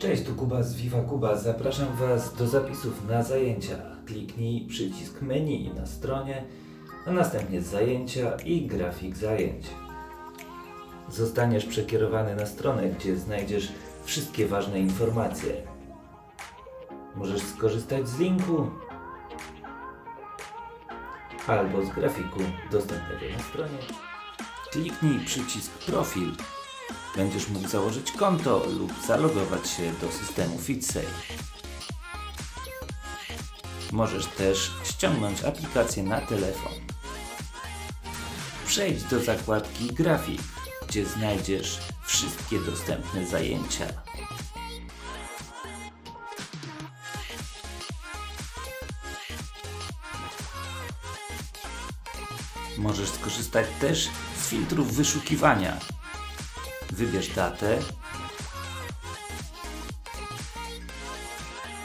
Cześć, tu Kuba z Viva Kuba. Zapraszam Was do zapisów na zajęcia. Kliknij przycisk menu na stronie, a następnie zajęcia i grafik zajęć. Zostaniesz przekierowany na stronę, gdzie znajdziesz wszystkie ważne informacje. Możesz skorzystać z linku albo z grafiku dostępnego na stronie. Kliknij przycisk profil. Będziesz mógł założyć konto lub zalogować się do systemu FitSafe. Możesz też ściągnąć aplikację na telefon. Przejdź do zakładki Grafik, gdzie znajdziesz wszystkie dostępne zajęcia. Możesz skorzystać też z filtrów wyszukiwania. Wybierz datę,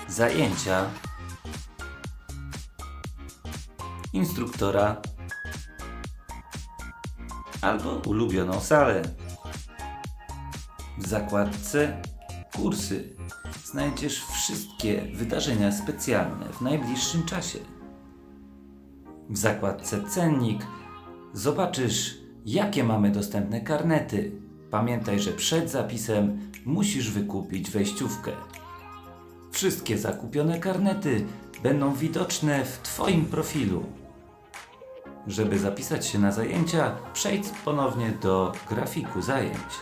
zajęcia, instruktora albo ulubioną salę. W zakładce Kursy znajdziesz wszystkie wydarzenia specjalne w najbliższym czasie. W zakładce Cennik zobaczysz, jakie mamy dostępne karnety. Pamiętaj, że przed zapisem musisz wykupić wejściówkę. Wszystkie zakupione karnety będą widoczne w Twoim profilu. Żeby zapisać się na zajęcia, przejdź ponownie do grafiku zajęć.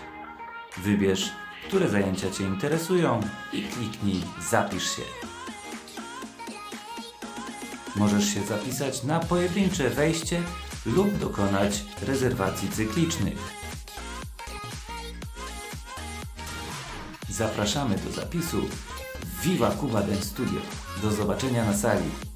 Wybierz, które zajęcia Cię interesują i kliknij Zapisz się. Możesz się zapisać na pojedyncze wejście lub dokonać rezerwacji cyklicznych. Zapraszamy do zapisu Viva Cuba Dance Studio. Do zobaczenia na sali.